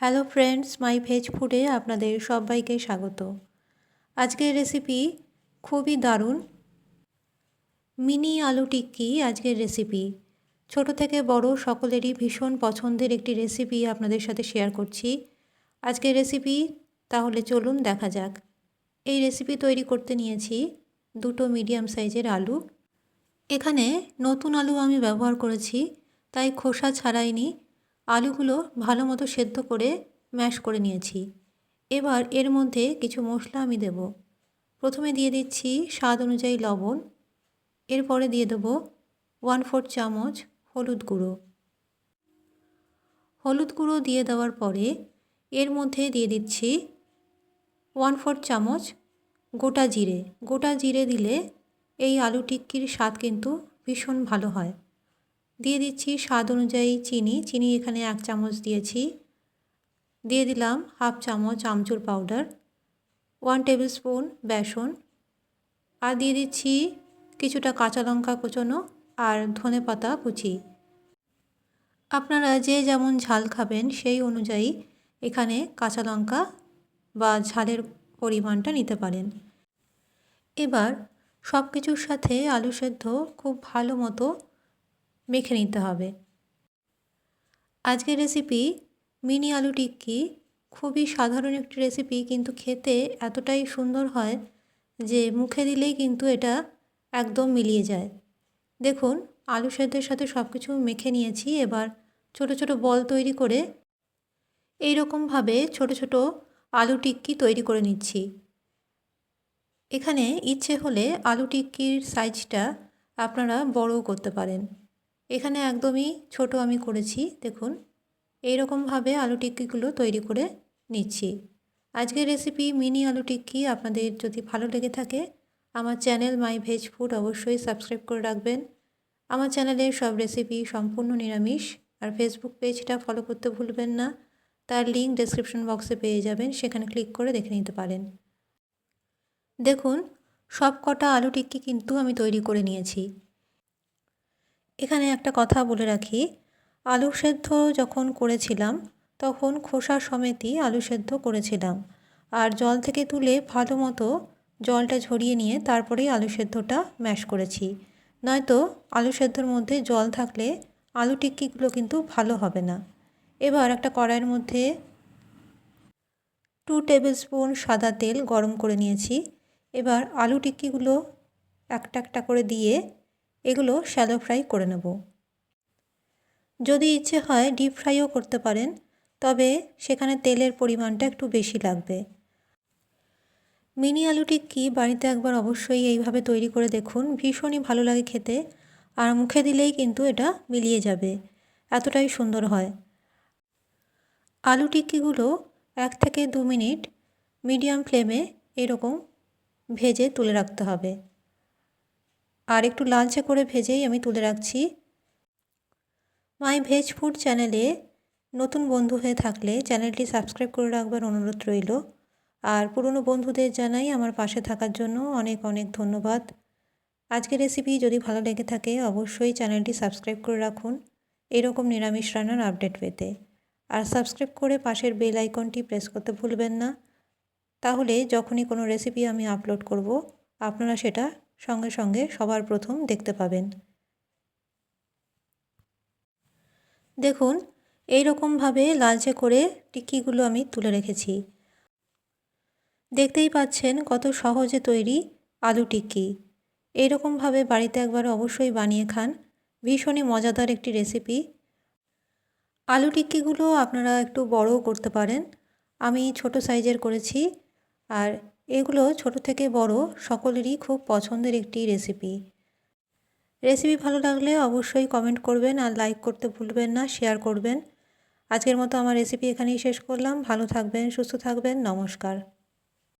Hello friends মাই veg ফুডে আপনাদের সবাইকে স্বাগত। আজকের রেসিপি খুবই দারুণ। মিনি আলু টিক্কি আজকের রেসিপি ছোট থেকে বড় সকলেরই ভীষণ পছন্দের একটি রেসিপি আপনাদের সাথে শেয়ার করছি। আজকের রেসিপি তাহলে চলুন দেখা যাক। এই রেসিপি তৈরি করতে নিয়েছি দুটো মিডিয়াম সাইজের আলু। এখানে নতুন আলু আমি ব্যবহার করেছি, তাই খোসা ছাড়াইনি। আলুগুলো ভালো মতো সেদ্ধ করে ম্যাশ করে নিয়েছি। এবার এর মধ্যে কিছু মশলা আমি দেব। প্রথমে দিয়ে দিচ্ছি স্বাদ অনুযায়ী লবণ। এরপরে দিয়ে দেবো ওয়ান ফোর্থ চামচ হলুদ গুঁড়ো। হলুদ গুঁড়ো দিয়ে দেওয়ার পরে এর মধ্যে দিয়ে দিচ্ছি ওয়ান ফোর্থ চামচ গোটা জিরে। গোটা জিরে দিলে এই আলু টিক্কির স্বাদ কিন্তু ভীষণ ভালো হয়। দিয়ে দিচ্ছি স্বাদ অনুযায়ী চিনি। চিনি এখানে এক চামচ দিয়েছি। দিয়ে দিলাম হাফ চামচ amchur powder, one tablespoon besan, আর দিয়ে দিচ্ছি কিছুটা কাঁচা লঙ্কা কুচোনো আর ধনে পাতা কুচি। আপনারা যে যেমন ঝাল খাবেন সেই অনুযায়ী এখানে কাঁচা লঙ্কা বা ঝালের পরিমাণটা নিতে পারেন। এবার সব কিছুর সাথে আলু সেদ্ধ খুব ভালো মতো মেখে নিতে হবে। আজকের রেসিপি মিনি আলু টিক্কি খুবই সাধারণ একটি রেসিপি কিন্তু খেতে এতটাই সুন্দর হয় যে মুখে দিলেই কিন্তু এটা একদম মিলিয়ে যায়। দেখুন, আলু সেদ্ধের সাথে সব কিছু মেখে নিয়েছি, এবার ছোট ছোট বল তৈরি করে এই রকমভাবে ছোট ছোট আলু টিক্কি তৈরি করে নিচ্ছি। এখানে ইচ্ছে হলে আলু টিক্কির সাইজটা আপনারা বড়ও করতে পারেন। এখানে একদমই ছোট আমি করেছি, দেখুন। এই রকমভাবে আলু টিক্কিগুলো তৈরি করে নিচ্ছি। আজকের রেসিপি মিনি আলু টিক্কি, আপনাদের যদি ভালো লেগে থাকে, আমার চ্যানেল মাই ভেজ ফুড অবশ্যই সাবস্ক্রাইব করে রাখবেন। আমার চ্যানেলের সব রেসিপি সম্পূর্ণ নিরামিষ, আর ফেসবুক পেজটা ফলো করতে ভুলবেন না। তার লিঙ্ক ডেসক্রিপশন বক্সে পেয়ে যাবেন, সেখানে ক্লিক করে দেখে নিতে পারেন। দেখুন সব কটা আলু টিক্কি কিন্তু আমি তৈরি করে নিয়েছি। এখানে একটা কথা বলে রাখি। আলু সেদ্ধ যখন করেছিলাম, তখন খোসা সমেতই আলু সেদ্ধ করেছিলাম। আর জল থেকে তুলে ভালো মতো জলটা ঝরিয়ে নিয়ে তারপরেই আলু সেদ্ধটা ম্যাশ করেছি। নয়তো আলু সেদ্ধর মধ্যে জল থাকলে আলু টিক্কিগুলো কিন্তু ভালো হবে না। এবার একটা কড়াইয়ের মধ্যে টু টেবিল স্পুন সাদা তেল গরম করে নিয়েছি। এবার আলু টিক্কিগুলো একটা একটা করে দিয়ে এগুলো শ্যালো ফ্রাই করে নেব। যদি ইচ্ছে হয় ডিপ ফ্রাইও করতে পারেন, তবে সেখানে তেলের পরিমাণটা একটু বেশি লাগবে। মিনি আলু টিক্কি বাড়িতে একবার অবশ্যই এইভাবে তৈরি করে দেখুন, ভীষণই ভালো লাগে খেতে, আর মুখে দিলেই কিন্তু এটা মিলিয়ে যাবে, এতটাই সুন্দর হয়। আলু টিক্কিগুলো এক থেকে দু মিনিট মিডিয়াম ফ্লেমে এরকম ভেজে তুলে রাখতে হবে। আর একটু লালচে করে ভেজেই আমি তুলে রাখছি। মাই ভেজ ফুড চ্যানেলে নতুন বন্ধু হয়ে থাকলে চ্যানেলটি সাবস্ক্রাইব করে রাখবার অনুরোধ রইল। আর পুরনো বন্ধুদের জানাই আমার পাশে থাকার জন্য অনেক অনেক ধন্যবাদ। আজকের রেসিপি যদি ভালো লেগে থাকে অবশ্যই চ্যানেলটি সাবস্ক্রাইব করে রাখুন। এরকম নিরামিষ রান্নার আপডেট পেতে। আর সাবস্ক্রাইব করে পাশের বেল আইকনটি প্রেস করতে ভুলবেন না। তাহলে যখনই কোনো রেসিপি আমি আপলোড করব, আপনারা সেটা সঙ্গে সঙ্গে সবার প্রথম দেখতে পাবেন। দেখুন এই রকমভাবে লালচে করে টিক্কিগুলো আমি তুলে রেখেছি। দেখতেই পাচ্ছেন কত সহজে তৈরি আলু টিক্কি। এইরকমভাবে বাড়িতে একবার অবশ্যই বানিয়ে খান। ভীষণই মজাদার একটি রেসিপি। আলু টিক্কিগুলো আপনারা একটু বড়ও করতে পারেন। আমি ছোট সাইজের করেছি আর এগুলো ছোট থেকে বড় সকলেরই খুব পছন্দের একটি রেসিপি রেসিপি ভালো লাগলে অবশ্যই কমেন্ট করবেন আর লাইক করতে ভুলবেন না শেয়ার করবেন। আজকের মতো আমার রেসিপি এখানেই শেষ করলাম। ভালো থাকবেন, সুস্থ থাকবেন। নমস্কার।